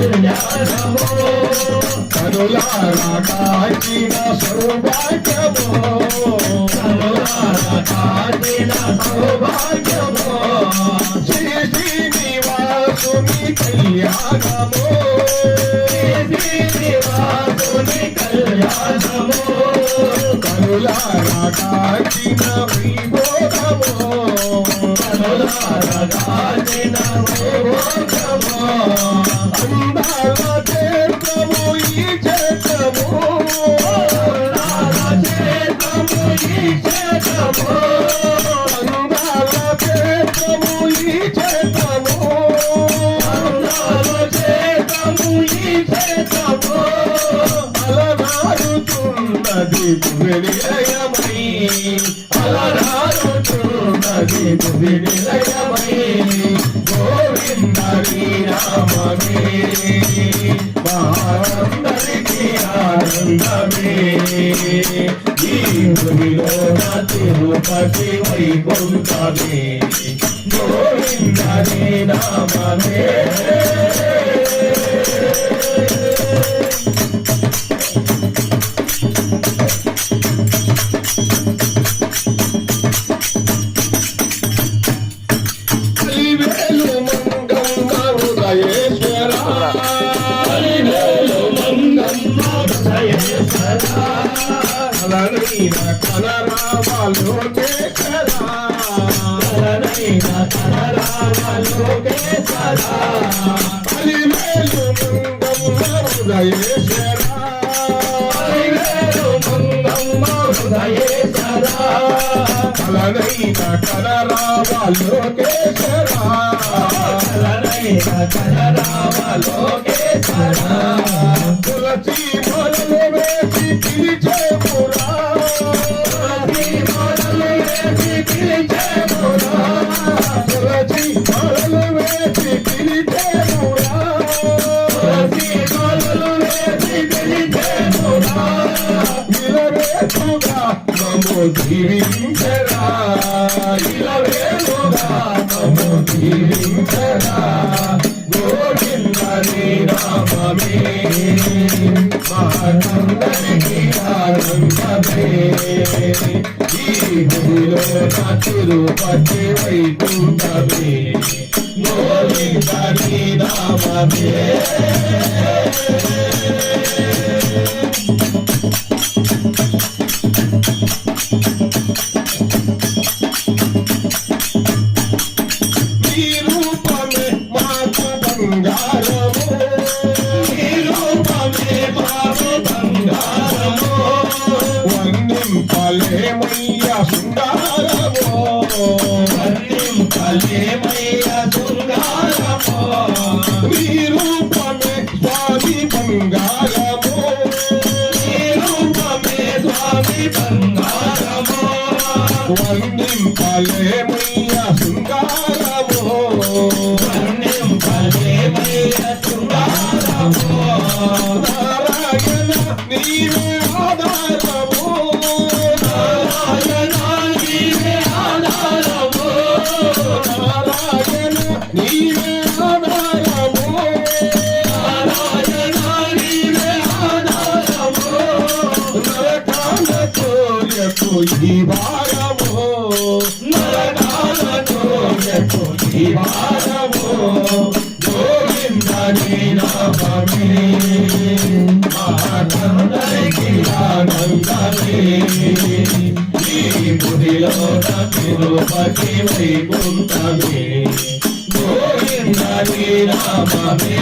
శ్రీనివాసుని కళ్యాణమో శ్రీ శ్రీనివాసుని కళ్యాణమో శ్రీ శ్రీనివాసుని కళ్యాణమో శ్రీ శ్రీనివాసుని కళ్యాణమో కనులారా కాచిన సౌభాగ్యమో కనులారా కాచిన సౌభాగ్యమో శ్రీ శ్రీనివాసుని కళ్యాణమో శ్రీ శ్రీనివాసుని కళ్యాణమో కనులారా కాచిన వైభోగమో వినిలయమై అలరారుతున్నది వినిలయమై గోవింద నామమే. తిరుపతి వైకుంఠమే గోవింద నామమే హరివేలు హృదయేశ్వర హరివేలు మంగమ్మ హృదయేశ్వర కలనైన కలరామలోకేశ్వర కలనైన కలరామలోకేశ్వర హరివేలు మంగమ్మ హృదయేశ్వర కలనైన కలనైన కలరామ లోకేశ్వర. తులసి పురా ఇలవేతుగా నమో దీవించరా ఇలవేతుగా నమో దీవించరా గోవింద నీ నామమే. మాకందరికి ఆనందమే. ఈ భూమిలో నా తిరుపతి వైకుంఠమే. గోవింద నీ వర్ణింపలేమయ్య శృంగారము. వర్ణింపలేమయ్య శృంగారము. నీ రూపమే స్వామి బంగారము. నీ రూపమే స్వామి నారాయణ నీవే ఆదా తోయకు ఈ భారము నరకాల తోయకు నామమే మాకందరికి ఆనందమే ఈ తిరుపతి వైకుంఠమే నామమే.